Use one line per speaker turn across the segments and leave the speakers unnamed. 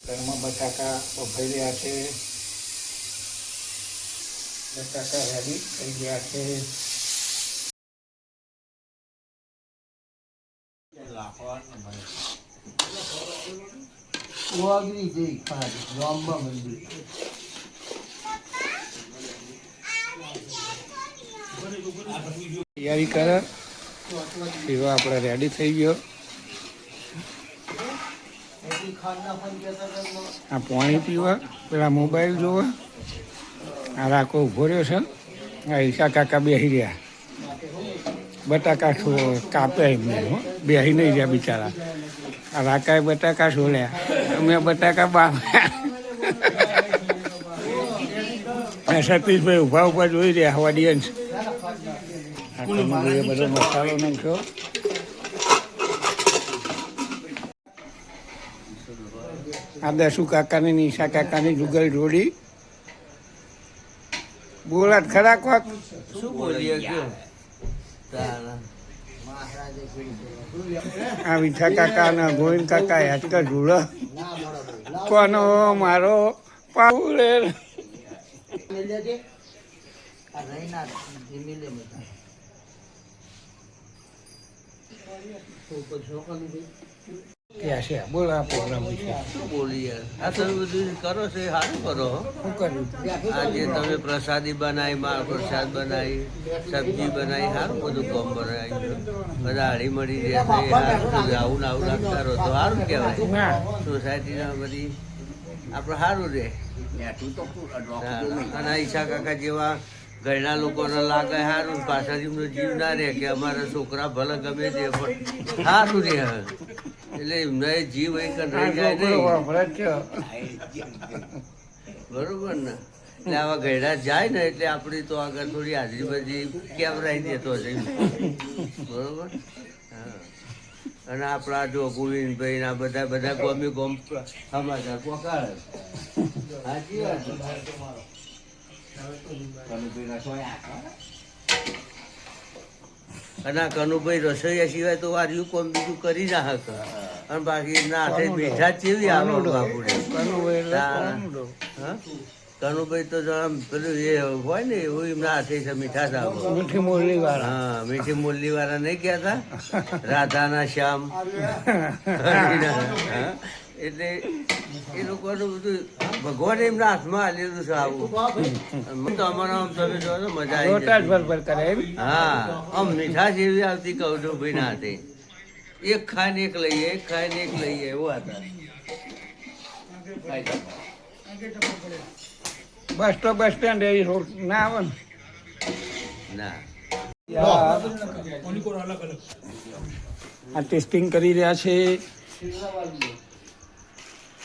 ઘરમાં બટાકા વઘાઈ રહ્યા છે બટાકા રેડી થઈ ગયા છે
વાગરી જઈ પાડી લાંબા મંદિર.
તૈયારી કરે. પીવો આપણે રેડી થઈ ગયો. આ પાણી પીવા, પેલા મોબાઈલ જોવા. આ રાખો ઊભો રહ્યો છે. આ ઈશા કાકા બેસી રહ્યા. બટાકા કાપે એમને, હો. બેસી નહીં રહ્યા બિચારા. આ રાકાએ બટાકા છોડ્યા. અમે બટાકા બાપ્યા સતીશભાઈ ઊભા ઊભા જોઈ રહ્યા ઓડિયન્સ ટમાટોએ બધો મસાલો નાખ્યો આ દસુ કાકાની નિશા કાકાની જુગલ જોડી બોલાટ ખરા કોક
શું બોલીએ
આ વિઠા કાકા અને ગોવિંદ કાકા આજકાલ જોડો કોનો મારો પાઉલે
મિલે છે આ રહીના મિલે બધા ઉપર છોકરાનું ભાઈ
ક્યાં છે બોલો આ પ્રોગ્રામ વિશે.
શું બોલી યાર આ તમે બધું કરો છો એ સારું કરો.
શું કર્યું?
આજે તમે પ્રસાદી બનાવી માળ પ્રસાદ બનાવી સબ્જી બનાવી સારું બધું કોમ બનાવી બધા હળી મળી છે છે. આવું આવું રાખતા રહો. તો સારું કહેવાય.
ના
સોસાયટીના બધી આપણે સારું રહે. અને ઈશા કાકા જેવા ઘરના લોકોને લાગે સારું ને પાછળ એમનો જીવ ના રહે કે અમારા છોકરા ભલે ગમે તે પણ સારું રહે. એટલે એમને જીવ એક રહી જાય નહીં. બરોબર ને? એટલે આવા ગયડા જાય ને એટલે આપણી તો આગળ થોડી હાજરી બધી કેવરાઈ દેતો છે બરોબર? હા. અને આપણા જો ગોવિંદભાઈ ના બધા બધા ગોમી ગોમ સમાચાર પોકાળે સાચી વાત અને કનુભાઈ રસોઈયા સિવાય તો વાર્યું કોમ બીજું કરી ના હક અને બાકી ના હાથે બેઠા ચેવી આવે બાપુડે કનુભાઈ તો આમ પેલું એ હોય ને એવું એમના હાથે છે મીઠાશ આવે.
મીઠી મુરલી વાળા
હા મીઠી મુરલી વાળા નહીં કહેતા? રાધાના શ્યામ? એટલે એ લોકોનું બધું ભગવાન એમના હાથમાં આલેલું છે આવું. તો અમારા આમ તમે જો મજા આવી
કરે
હા આમ મીઠાશ એવી આવતી કહું છું ભાઈ ના હતી એક ખાઈને એક લઈએ એક ખાઈને એક લઈએ એવું હતા
બસ તો બસ સ્ટેન્ડ એ રોડ ના આવે ને?
ના.
આ ટેસ્ટિંગ કરી રહ્યા છે.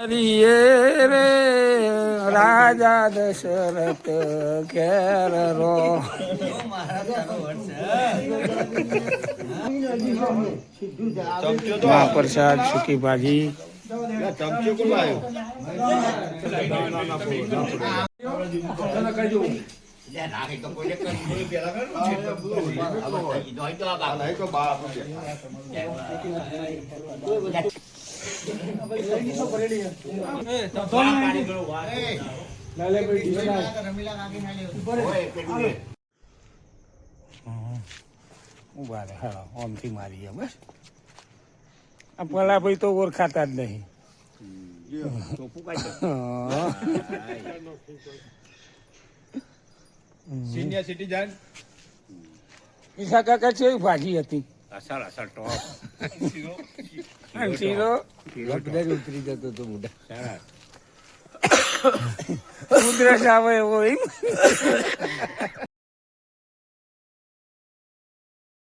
હરિયે રે રાજા દશરથ ઘેર રો. મહાપ્રસાદ સુકી ભાજી ઊભા હા ઓમથી મારીએ બસ આ પેલા ભાઈ તો ઓળખાતા જ નહીં.
સિનિયર સિટીઝન
ઈશા કાકા છે, ભાજી હતી
અસર અસર ટોપ.
શીરો?
બધા ઉતરી જતો હતો મોઢા.
ઉધરસ આવે એવો એમ.